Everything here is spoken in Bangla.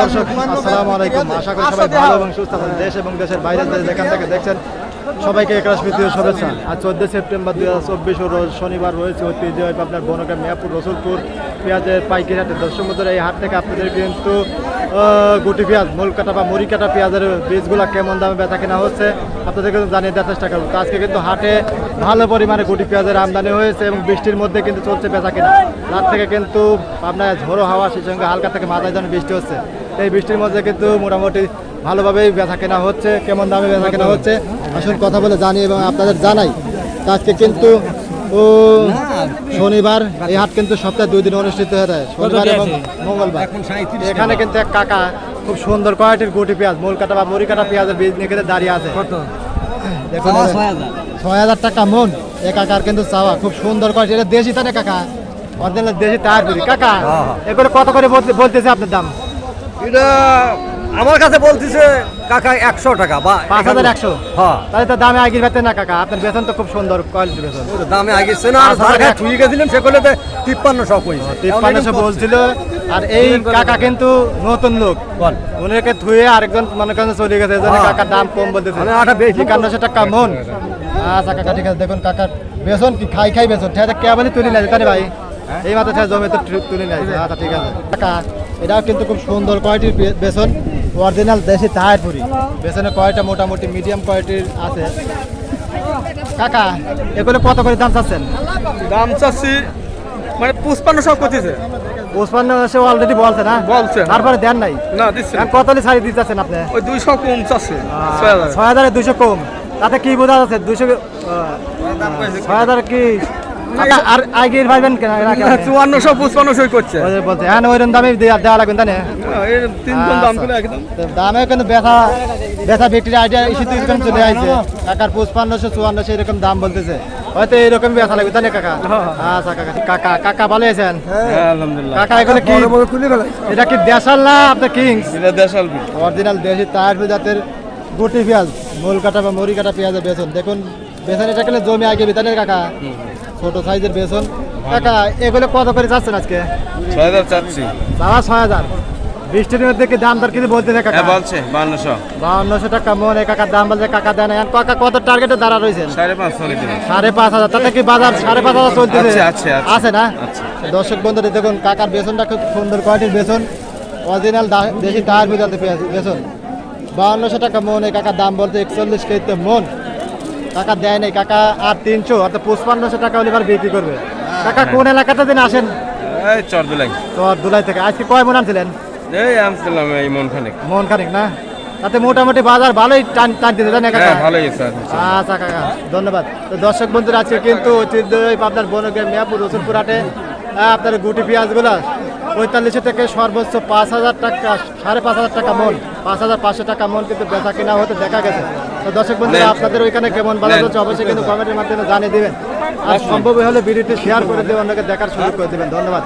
দর্শক আসসালামু আলাইকুম। আশা করি সবাই ভালো এবং সুস্থ আছেন। দেশ এবং দেশের বাইরে যেখান থেকে দেখছেন সবাইকে একরাশ প্রীতীয় শুভেচ্ছা। আজ চোদ্দ সেপ্টেম্বর দুই হাজার চব্বিশ রোজ শনিবার রয়েছে ঐতিহ্যবাহী আপনার বনগা, মিয়াপুর, রসুলপুর, পেঁয়াজের পাইকারি হাটে। দর্শক বন্ধুরা, এই হাট থেকে আপনাদের কিন্তু গুটি পেঁয়াজ মূল কাটা বা মুড়ি কাটা পেঁয়াজের বীজগুলো কেমন দামে বেচা কেনা হচ্ছে, আপনাদের কিন্তু জানিয়ে দেওয়ার চেষ্টা করব। তো আজকে কিন্তু হাটে ভালো পরিমাণে গুটি পেঁয়াজের আমদানি হয়েছে এবং বৃষ্টির মধ্যে কিন্তু চলছে বেচা কেনা। রাত থেকে কিন্তু আপনার ঝোড়ো হাওয়া, সেই সঙ্গে হালকা থেকে মাথায় যেন বৃষ্টি হচ্ছে। এই বৃষ্টির মধ্যে কিন্তু মোটামুটি ভালোভাবেই বেচা কেনা হচ্ছে কেমন দামে বেচা কেনা হচ্ছে আসুন কথা বলে জানি এবং আপনাদের জানাই। আজকে কিন্তু ও শনিবার এই হাট কিন্তু সপ্তাহে দুই দিন অনুষ্ঠিত হয়ে থাকে শনিবার এবং মঙ্গলবার। এখানে কিন্তু এক কাকা খুব সুন্দর কোয়ালিটির গুটি পেঁয়াজ মূল কাটা বা মুড়ি কাটা পেঁয়াজের বীজ নিয়ে দাঁড়িয়ে আছে। দেখুন ছয় হাজার টাকা মন এ কাকার কিন্তু চাওয়া খুব সুন্দর কোয়ালিটি এটা দেশি না কাকা? অরিজিনাল দেশি তার কাকা এগুলো কত করে বলতে- বলতেছে আপনার দাম? এটা আমার কাছে বলতেছে কাকা একশো টাকা বা পাঁচ হাজার একশো? হ্যাঁ। তাহলে তো দামে আগিয়ে পাচ্ছেন না কাকা? আপনার বেতন তো খুব সুন্দর কোয়ালিটি বেতন। দামে আগেছে না এক- ছুঁয়ে গেছিলাম সে করলে তিপ্পান্ন সব কইছে তিপ্পান্নশো বলছিল আর এই কাকা কিন্তু নতুন লোক। বল। উনাকে ধুয়ে আরেকজন মনে করেন চলে গেছে জন্য হ্যাঁ। কাকার দাম কম বলতেছে। মানে আটা বেশি। একান্নশো টাকা মন। আচ্ছা কাকা ঠিক আছে দেখুন কাকার বেসন কি খাই খাই বেসন ঠিক আছে কেবলই তুলি নাই তাই ভাই? এই মাত্র ঠিক জমি তো তুলি নাই। আচ্ছা ঠিক আছে। কাকা এটাও কিন্তু খুব সুন্দর কোয়ালিটির বেসন অরিজিনাল দেশি তাহারপুরি বেসনের কোয়ালিটি মোটামুটি? মিডিয়াম কোয়ালিটির আছে? কাকা এগুলো কত করে দাম চাচ্ছেন? দাম চাচ্ছি মানে পুষ্পান্ন সব করতেছে। ওসমান সে অলরেডি বলছে না? বলছে। তারপরে দেন নাই? না দিচ্ছে কত শাড়ি দিতে চাচ্ছেন আপনি? ওই দুইশো কম চাচ্ছে ছয় হাজার। দুশো কম। তাতে কি বোঝা যাচ্ছে? দুশো ছয় হাজার কি আর আপনি? চুয়ান্নশো করছে। বলছে হ্যাঁ ওইরকম দামে দেওয়া দেওয়া লাগবে তাই না তিনজন দাম আচ্ছা। করে একদম। দামে কিন্তু বেচা বেচা বিক্রির আইডিয়া ইস্যু এরকম চলে আসছে কাকার পঁচপান্নশো চুয়ান্নশো এরকম দাম বলতেছে। হয়তো এরকম বেচা লাগবে তাই কাকা? আচ্ছা কাকা কাকা কাকা ভালো আছেন? হ্যাঁ আলহামদুলিল্লাহ। কাকা এগুলো কি এটা কি দেশাল না আপনার কিংস? এটা দেশাল অরিজিনাল দেশি তার জাতের গুটি পেঁয়াজ। মূল কাটা বা মরি কাটা পেঁয়াজের বেসন। দেখুন বেসন এটা জমি আগে বিতানের কাকা। ছোট সাইজের বেসন। কাকা এগুলো কত করে যাচ্ছেন আজকে? ছয় হাজার চাচ্ছি। ছয় হাজার। বৃষ্টির মধ্যে কি দাম দর কিছু বলতেছে কাকা? হ্যাঁ বলছে বান্নশো। বাউন্নশো টাকা মন কাকার দাম বলছে কাকা দেন এখন কাকা কত টার্গেটে দাঁড়া রয়েছেন? সাড়ে লিখে সাড়ে পাঁচ হাজার। তাতে কি বাজার সাড়ে পাঁচ হাজার চলতেছে? আছে, না। দর্শক বন্ধুরা দেখুন কাকার বেসনটা খুব সুন্দর কোয়ালিটির বেসন। অরিজিনাল দেশি তাহার বিজাতে বেসন। বাউন্নশো টাকা মন এই কাকার দাম বলতে একচল্লিশ কেজিতে মন। কাকা দেয় নাই কাকা আর তিনশো অর্থাৎ পঁচপান্নশো টাকা হলে এবার বিক্রি করবে। কাকা কোন এলাকাতে দিন আসেন? এই দুলাই। থেকে। আজকে কয় মন আনছিলেন? এই আনছিলাম এই মন খানিক। মন খানিক না? তাতে মোটামুটি বাজার ভালোই টান কাকা? হ্যাঁ ভালোই আছে আচ্ছা। কাকা ধন্যবাদ। তো দর্শক বন্ধুরা আজকে কিন্তু ঐতিহ্যবাহী আপনার বনগ্রাম মিয়াপুর রসুলপুর হাটে আহ, আপনার গুটি পেঁয়াজগুলো পঁয়তাল্লিশশো থেকে সর্বোচ্চ পাঁচ হাজার টাকা সাড়ে পাঁচ হাজার টাকা মন পাঁচ হাজার পাঁচশো টাকা মন কিন্তু বেচা কেনা হতে দেখা গেছে। তো দর্শক বন্ধুরা আপনাদের ওইখানে কেমন বাজার। হচ্ছে অবশ্যই কিন্তু কমেন্টের মাধ্যমে জানিয়ে দিবেন। আর সম্ভব হলে ভিডিওটি শেয়ার করে দিয়ে অন্যকে দেখার সুযোগ করে দেবেন। ধন্যবাদ।